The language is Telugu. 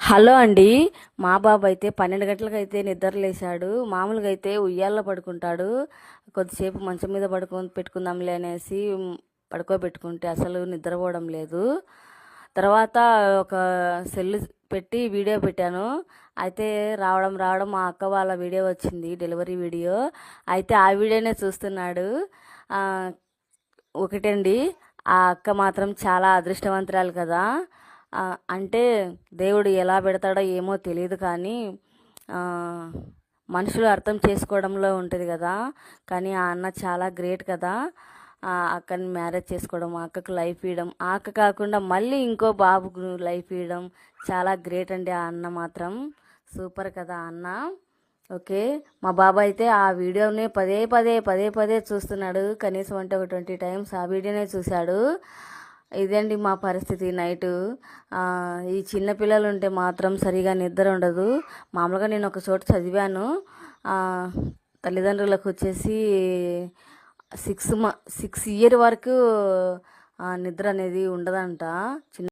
హలో అండి. మా బాబు అయితే పన్నెండు గంటలకు అయితే నిద్రలేశాడు మామూలుగా అయితే ఉయ్యాల్లో పడుకుంటాడు. కొద్దిసేపు మంచం మీద పడుకో పెట్టుకుందాంలే అనేసి పడుకోబెట్టుకుంటే అసలు నిద్రపోవడం లేదు. తర్వాత ఒక సెల్ పెట్టి వీడియో పెట్టాను. అయితే రావడం రావడం మా అక్క వాళ్ళ వీడియో వచ్చింది డెలివరీ వీడియో. అయితే ఆ వీడియోనే చూస్తున్నాడు. ఒకటండి. ఆ అక్క మాత్రం చాలా అదృష్టవంతురాలు కదా. అంటే దేవుడు ఎలా పెడతాడో ఏమో తెలియదు కానీ మనుషులు అర్థం చేసుకోవడంలో ఉంటుంది కదా. కానీ ఆ అన్న చాలా గ్రేట్ కదా. ఆ అక్కని మ్యారేజ్ చేసుకోవడం ఆ అక్కకు లైఫ్ ఇవ్వడం ఆ అక్క కాకుండా మళ్ళీ ఇంకో బాబుకు లైఫ్ ఇవ్వడం చాలా గ్రేట్ అండి ఆ అన్న మాత్రం. సూపర్ కదా అన్న. ఓకే మా బాబా అయితే ఆ వీడియోని పదే పదే పదే పదే చూస్తున్నాడు. కనీసం అంటే ఒక ట్వంటీ టైమ్స్ ఆ వీడియోనే చూశాడు. ఇదండి మా పరిస్థితి? నైటు ఈ చిన్నపిల్లలు ఉంటే మాత్రం సరిగా నిద్ర ఉండదు. మామూలుగా నేను ఒక చోట చదివాను. తల్లిదండ్రులకు వచ్చేసి సిక్స్ మ సిక్స్ ఇయర్ వరకు నిద్ర అనేది ఉండదంట. చిన్న